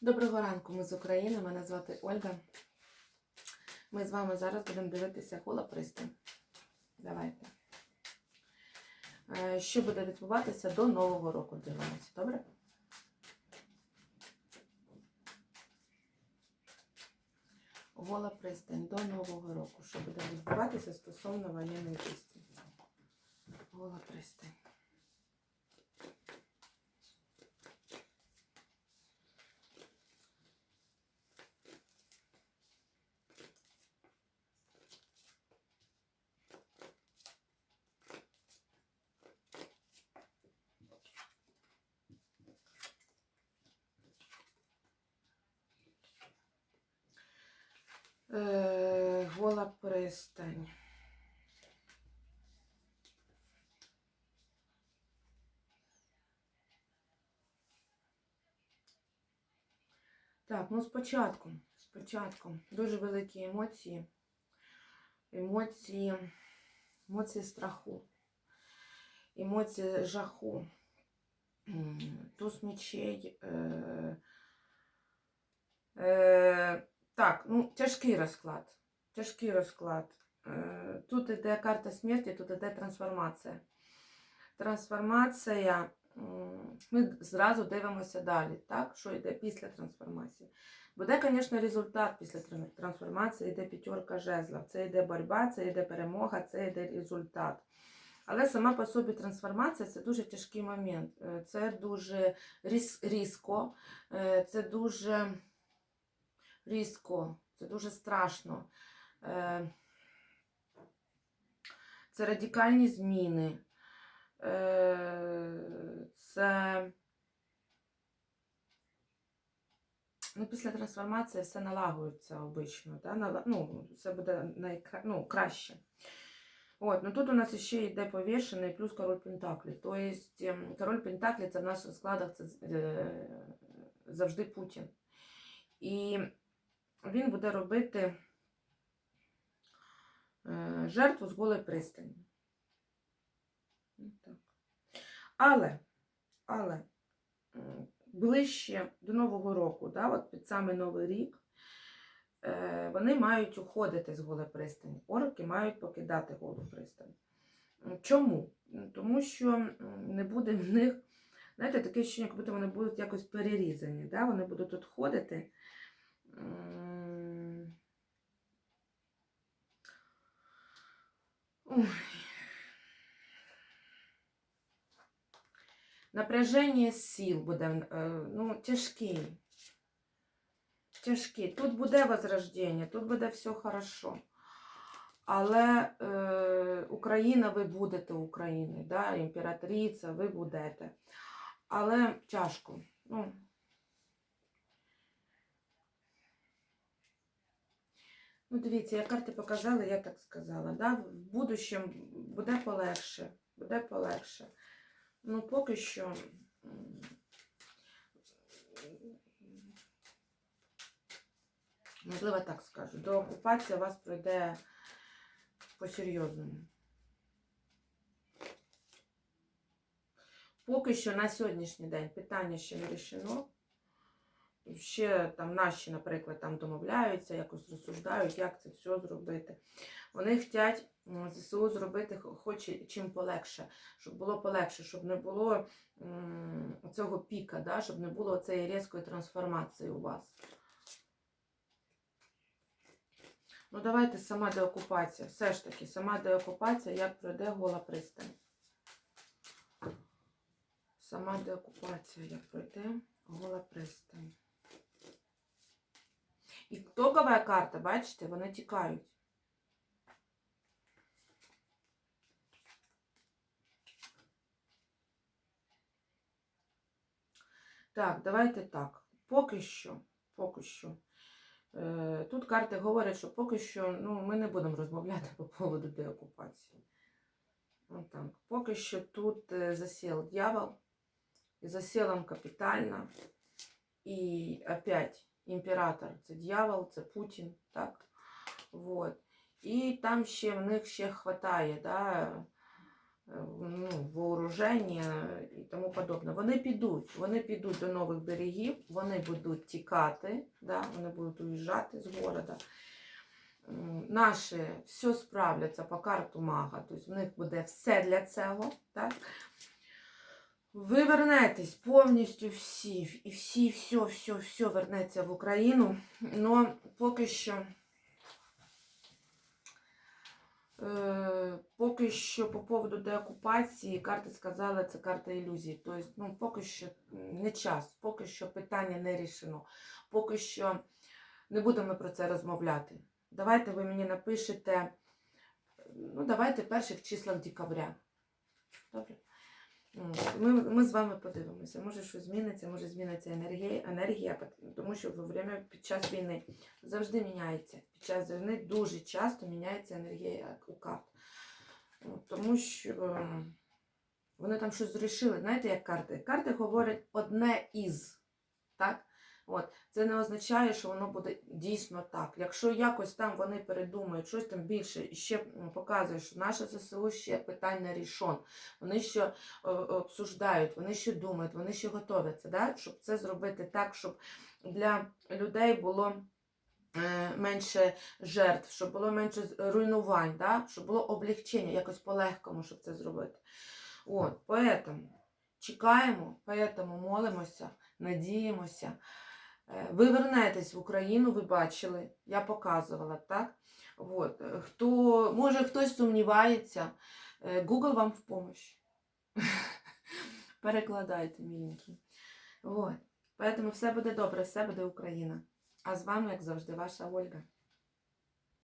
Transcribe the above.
Доброго ранку, ми з України. Мене звати Ольга. Ми з вами зараз будемо дивитися гола пристань. Давайте. Е, Що буде відбуватися до Нового року? Дивимося, добре? Гола пристань до Нового року. Що буде відбуватися стосовно воєнної пристань? Гола пристань. Е, гола пристань. Так, ну спочатку, спочатку дуже великі емоції. Емоції, емоції страху, емоції жаху. Туз мечей. Е, е, так, ну, тяжкий розклад. Тяжкий розклад. Е, Тут іде карта смерті, тут іде трансформація. Трансформація. Ми зразу дивимося далі, так? що йде після трансформації. Буде, звісно, результат після трансформації, йде п'ятерка жезлів. Це йде боротьба, це йде перемога, це йде результат. Але сама по собі трансформація це дуже тяжкий момент. Е, Це дуже різко, е, це дуже різко, це дуже страшно. Е, Це радикальні зміни. Е, Це ну, після трансформації все налагодиться обично. Да? Ну, це буде найкра... ну, краще. От, ну тут у нас ще йде повішений плюс король Пентаклі. Тобто ем, король Пентаклі це в наших складах це е, завжди Путін. І він буде робити жертву з голої пристані. Але, але ближче до Нового року, да, от під самий Новий рік, е, вони мають уходити з голої пристані. Орки мають покидати голу пристань. Чому? Тому що не буде в них, знаєте, таке ощущення, як будто вони будуть якось перерізані. Да? Вони будуть тут Ой. Напряження сил буде е, ну, тяжкий. Тяжкий. Тут буде возрождення, тут буде все хорошо. Але е, Україна, ви будете Україною, да? імператриця, ви будете. Але тяжко. Ну, Ну, дивіться, як карти показали, я так сказала. Да? В будущем буде полегше. Буде полегше. Ну, поки що. Можливо, так скажу. До окупації у вас пройде по-серйозному. Поки що на сьогоднішній день питання ще не рішено. Ще там наші, наприклад, там домовляються, якось розсуждають, як це все зробити. Вони хочуть ЗСУ зробити хо- хоче чим полегше, щоб було полегше, щоб не було цього піка, да? щоб не було цієї різкої трансформації у вас. Ну, давайте сама деокупація. Все ж таки, сама деокупація, як пройде гола пристань. Сама деокупація, як пройде гола пристань. І токова карта, бачите, вони тікають. Так, давайте так. Поки що, поки що. Е, Тут карти говорять, що поки що ну, ми не будемо розмовляти по поводу деокупації. Отак. Поки що тут е, засел дьявол, і заселом капітально. І опять імператор це дьявол, це Путін, так? Вот. І там ще в них ще хватає, да, ну, вооруження і тому подобне. Вони підуть, вони підуть до нових берегів, вони будуть тікати, да, вони будуть уїжджати з города. Наші все справляться по карту мага, тобто в них буде все для цього. Так? Ви вернетесь повністю всі, і всі, все, все, все вернеться в Україну. Но поки що, е, поки що по поводу деокупації карти сказали, це карта ілюзій. Тобто, ну, поки що не час, поки що питання не рішено, поки що не будемо про це розмовляти. Давайте ви мені напишете, ну, давайте перших числах декабря. Добре? Ми, ми з вами подивимося. Може, щось зміниться, може зміниться енергія, енергія, тому що во время під час війни завжди міняється. Під час війни дуже часто міняється енергія у карт. Тому що ем, вони там щось зрішили. Знаєте, як карти? Карти говорять одне із. Так? От. Це не означає, що воно буде дійсно так. Якщо якось там вони передумають, щось там більше і ще показує, що наше ЗСУ ще питань не рішон. Вони ще е, обсуждають, вони ще думають, вони ще готовляться, да? щоб це зробити так, щоб для людей було е, менше жертв, щоб було менше руйнувань, да? щоб було облегчення, якось по-легкому, щоб це зробити. От, поэтому чекаємо, поэтому молимося, надіємося. Е, Ви вернетесь в Україну, ви бачили, я показувала, так? От. е, Хто, може хтось сумнівається, е, Google вам в помощь. Перекладайте, міленькі. От. Поэтому все буде добре, все буде Україна. А з вами, як завжди, ваша Ольга.